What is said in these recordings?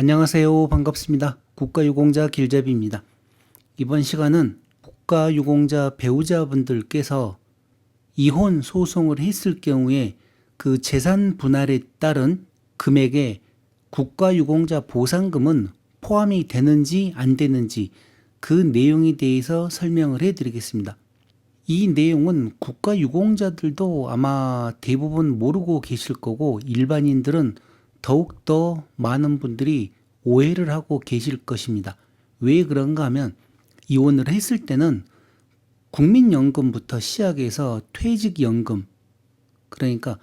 안녕하세요. 반갑습니다. 국가유공자 길잡이입니다. 이번 시간은 국가유공자 배우자분들께서 이혼 소송을 했을 경우에 그 재산 분할에 따른 금액에 국가유공자 보상금은 포함이 되는지 안 되는지 그 내용에 대해서 설명을 해 드리겠습니다. 이 내용은 국가유공자들도 아마 대부분 모르고 계실 거고 일반인들은 더욱더 많은 분들이 오해를 하고 계실 것입니다. 왜 그런가 하면 이혼을 했을 때는 국민연금부터 시작해서 퇴직연금, 그러니까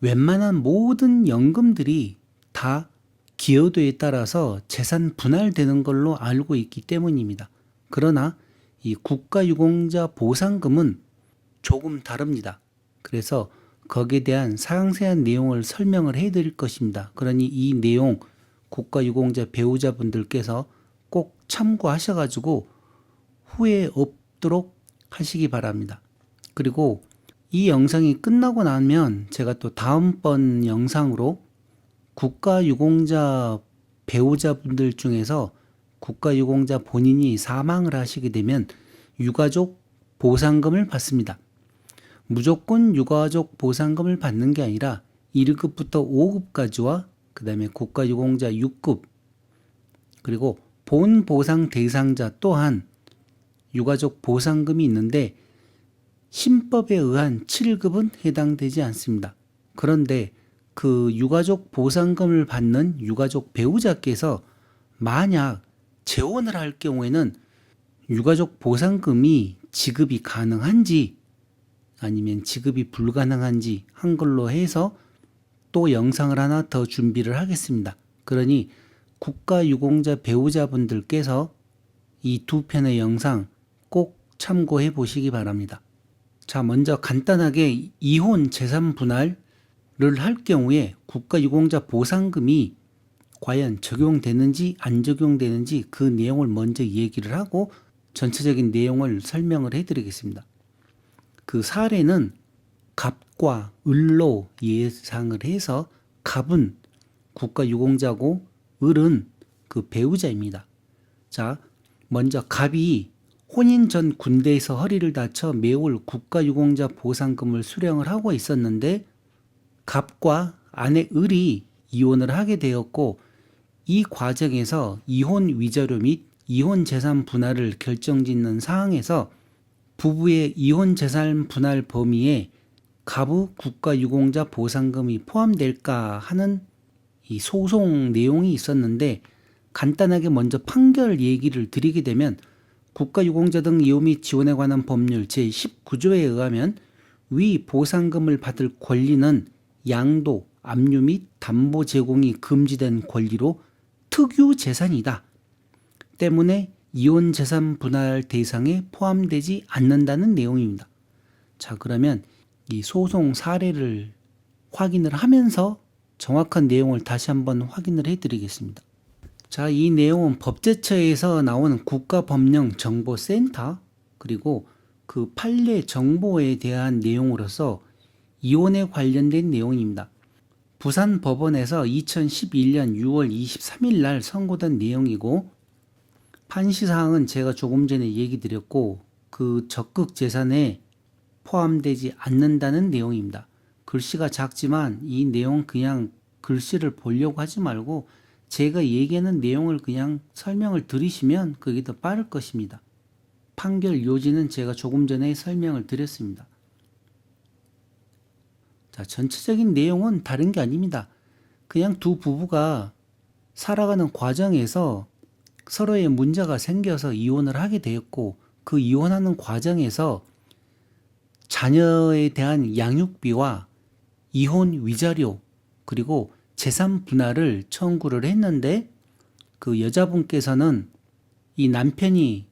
웬만한 모든 연금들이 다 기여도에 따라서 재산 분할되는 걸로 알고 있기 때문입니다. 그러나 이 국가유공자 보상금은 조금 다릅니다. 그래서 거기에 대한 상세한 내용을 설명을 해 드릴 것입니다. 그러니 이 내용 국가유공자 배우자분들께서 꼭 참고하셔가지고 후회 없도록 하시기 바랍니다. 그리고 이 영상이 끝나고 나면 제가 또 다음번 영상으로 국가유공자 배우자분들 중에서 국가유공자 본인이 사망을 하시게 되면 유가족 보상금을 받습니다. 무조건 유가족 보상금을 받는 게 아니라 1급부터 5급까지와 그 다음에 국가유공자 6급 그리고 본 보상 대상자 또한 유가족 보상금이 있는데 신법에 의한 7급은 해당되지 않습니다. 그런데 그 유가족 보상금을 받는 유가족 배우자께서 만약 재혼을 할 경우에는 유가족 보상금이 지급이 가능한지 아니면 지급이 불가능한지 한글로 해서 또 영상을 하나 더 준비를 하겠습니다. 그러니 국가유공자 배우자분들께서 이 두 편의 영상 꼭 참고해 보시기 바랍니다. 자, 먼저 간단하게 이혼 재산 분할을 할 경우에 국가유공자 보상금이 과연 적용되는지 안 적용되는지 그 내용을 먼저 얘기를 하고 전체적인 내용을 설명을 해 드리겠습니다. 그 사례는 갑과 을로 예상을 해서 갑은 국가 유공자고 을은 그 배우자입니다. 자, 먼저 갑이 혼인 전 군대에서 허리를 다쳐 매월 국가 유공자 보상금을 수령을 하고 있었는데 갑과 아내 을이 이혼을 하게 되었고 이 과정에서 이혼 위자료 및 이혼 재산 분할을 결정짓는 사항에서 부부의 이혼 재산 분할 범위에 가부 국가유공자 보상금이 포함될까 하는 이 소송 내용이 있었는데 간단하게 먼저 판결 얘기를 드리게 되면 국가유공자 등 이혼 및 지원에 관한 법률 제19조에 의하면 위 보상금을 받을 권리는 양도, 압류 및 담보 제공이 금지된 권리로 특유 재산이다. 때문에 이혼 재산 분할 대상에 포함되지 않는다는 내용입니다. 자, 그러면 이 소송 사례를 확인을 하면서 정확한 내용을 다시 한번 확인을 해 드리겠습니다. 자, 이 내용은 법제처에서 나온 국가법령정보센터 그리고 그 판례 정보에 대한 내용으로서 이혼에 관련된 내용입니다. 부산 법원에서 2011년 6월 23일 날 선고된 내용이고 판시 사항은 제가 조금 전에 얘기 드렸고 그 적극 재산에 포함되지 않는다는 내용입니다. 글씨가 작지만 이 내용 그냥 글씨를 보려고 하지 말고 제가 얘기하는 내용을 그냥 설명을 들으시면 그게 더 빠를 것입니다. 판결 요지는 제가 조금 전에 설명을 드렸습니다. 자, 전체적인 내용은 다른 게 아닙니다. 그냥 두 부부가 살아가는 과정에서 서로의 문제가 생겨서 이혼을 하게 되었고 그 이혼하는 과정에서 자녀에 대한 양육비와 이혼 위자료 그리고 재산 분할을 청구를 했는데 그 여자분께서는 이 남편이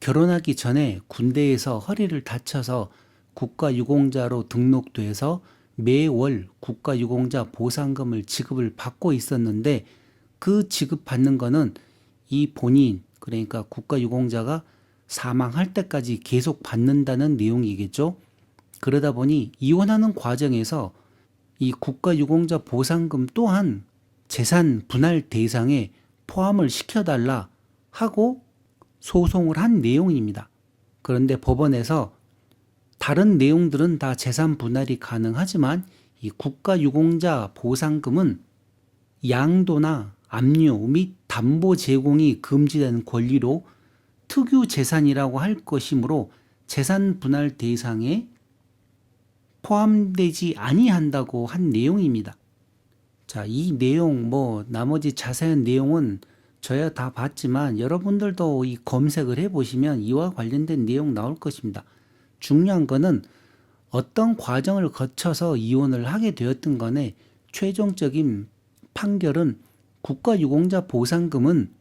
결혼하기 전에 군대에서 허리를 다쳐서 국가유공자로 등록돼서 매월 국가유공자 보상금을 지급을 받고 있었는데 그 지급받는 거는 이 본인 그러니까 국가 유공자가 사망할 때까지 계속 받는다는 내용이겠죠. 그러다 보니 이혼하는 과정에서 이 국가 유공자 보상금 또한 재산 분할 대상에 포함을 시켜달라 하고 소송을 한 내용입니다. 그런데 법원에서 다른 내용들은 다 재산 분할이 가능하지만 이 국가 유공자 보상금은 양도나 압류 및 담보 제공이 금지된 권리로 특유 재산이라고 할 것이므로 재산 분할 대상에 포함되지 아니한다고 한 내용입니다. 자, 이 내용 뭐 나머지 자세한 내용은 저야 다 봤지만 여러분들도 이 검색을 해 보시면 이와 관련된 내용 나올 것입니다. 중요한 거는 어떤 과정을 거쳐서 이혼을 하게 되었든 간에 최종적인 판결은 국가유공자 보상금은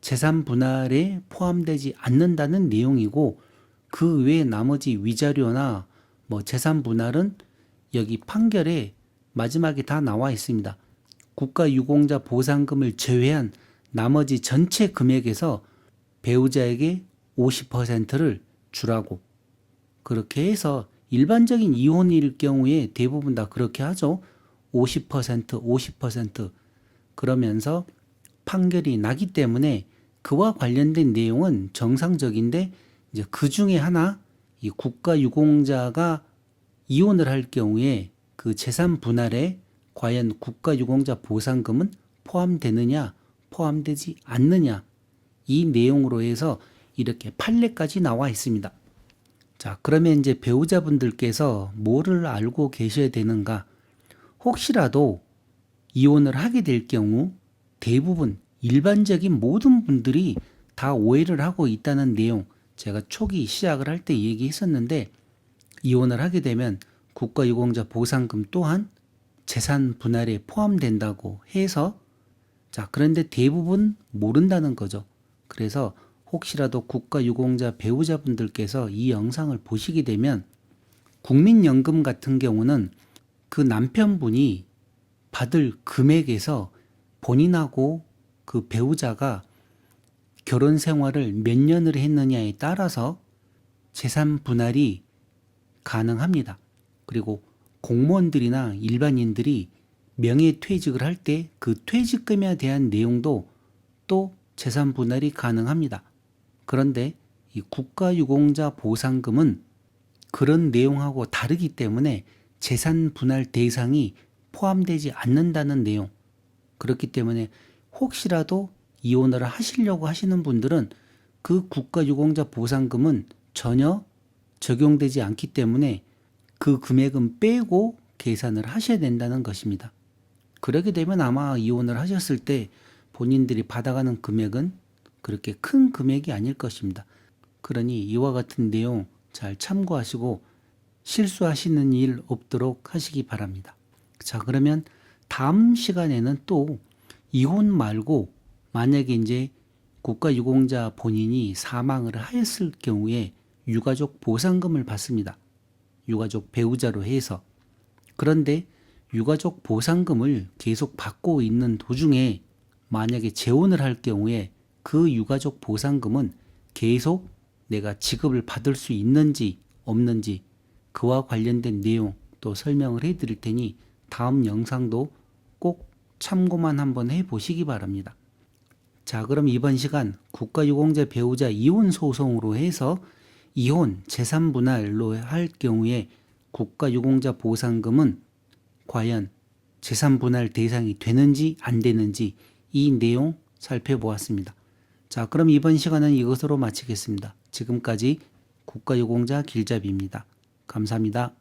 재산 분할에 포함되지 않는다는 내용이고 그 외 나머지 위자료나 뭐 재산 분할은 여기 판결에 마지막에 다 나와 있습니다. 국가유공자 보상금을 제외한 나머지 전체 금액에서 배우자에게 50%를 주라고 그렇게 해서 일반적인 이혼일 경우에 대부분 다 그렇게 하죠. 50% 50% 그러면서 판결이 나기 때문에 그와 관련된 내용은 정상적인데 이제 그 중에 하나 이 국가 유공자가 이혼을 할 경우에 그 재산 분할에 과연 국가 유공자 보상금은 포함되느냐 포함되지 않느냐 이 내용으로 해서 이렇게 판례까지 나와 있습니다. 자, 그러면 이제 배우자분들께서 뭐를 알고 계셔야 되는가? 혹시라도 이혼을 하게 될 경우 대부분 일반적인 모든 분들이 다 오해를 하고 있다는 내용 제가 초기 시작을 할 때 얘기했었는데 이혼을 하게 되면 국가유공자 보상금 또한 재산 분할에 포함된다고 해서 자 그런데 대부분 모른다는 거죠. 그래서 혹시라도 국가유공자 배우자분들께서 이 영상을 보시게 되면 국민연금 같은 경우는 그 남편분이 받을 금액에서 본인하고 그 배우자가 결혼 생활을 몇 년을 했느냐에 따라서 재산 분할이 가능합니다. 그리고 공무원들이나 일반인들이 명예퇴직을 할 때 그 퇴직금에 대한 내용도 또 재산 분할이 가능합니다. 그런데 이 국가유공자 보상금은 그런 내용하고 다르기 때문에 재산 분할 대상이 포함되지 않는다는 내용. 그렇기 때문에 혹시라도 이혼을 하시려고 하시는 분들은 그 국가유공자 보상금은 전혀 적용되지 않기 때문에 그 금액은 빼고 계산을 하셔야 된다는 것입니다. 그렇게 되면 아마 이혼을 하셨을 때 본인들이 받아가는 금액은 그렇게 큰 금액이 아닐 것입니다. 그러니 이와 같은 내용 잘 참고하시고 실수하시는 일 없도록 하시기 바랍니다. 자, 그러면 다음 시간에는 또 이혼 말고 만약에 이제 국가유공자 본인이 사망을 하였을 경우에 유가족 보상금을 받습니다. 유가족 배우자로 해서. 그런데 유가족 보상금을 계속 받고 있는 도중에 만약에 재혼을 할 경우에 그 유가족 보상금은 계속 내가 지급을 받을 수 있는지 없는지 그와 관련된 내용 또 설명을 해 드릴 테니 다음 영상도 꼭 참고만 한번 해 보시기 바랍니다. 자, 그럼 이번 시간 국가유공자 배우자 이혼 소송으로 해서 이혼 재산 분할로 할 경우에 국가유공자 보상금은 과연 재산 분할 대상이 되는지 안 되는지 이 내용 살펴보았습니다. 자, 그럼 이번 시간은 이것으로 마치겠습니다. 지금까지 국가유공자 길잡이입니다. 감사합니다.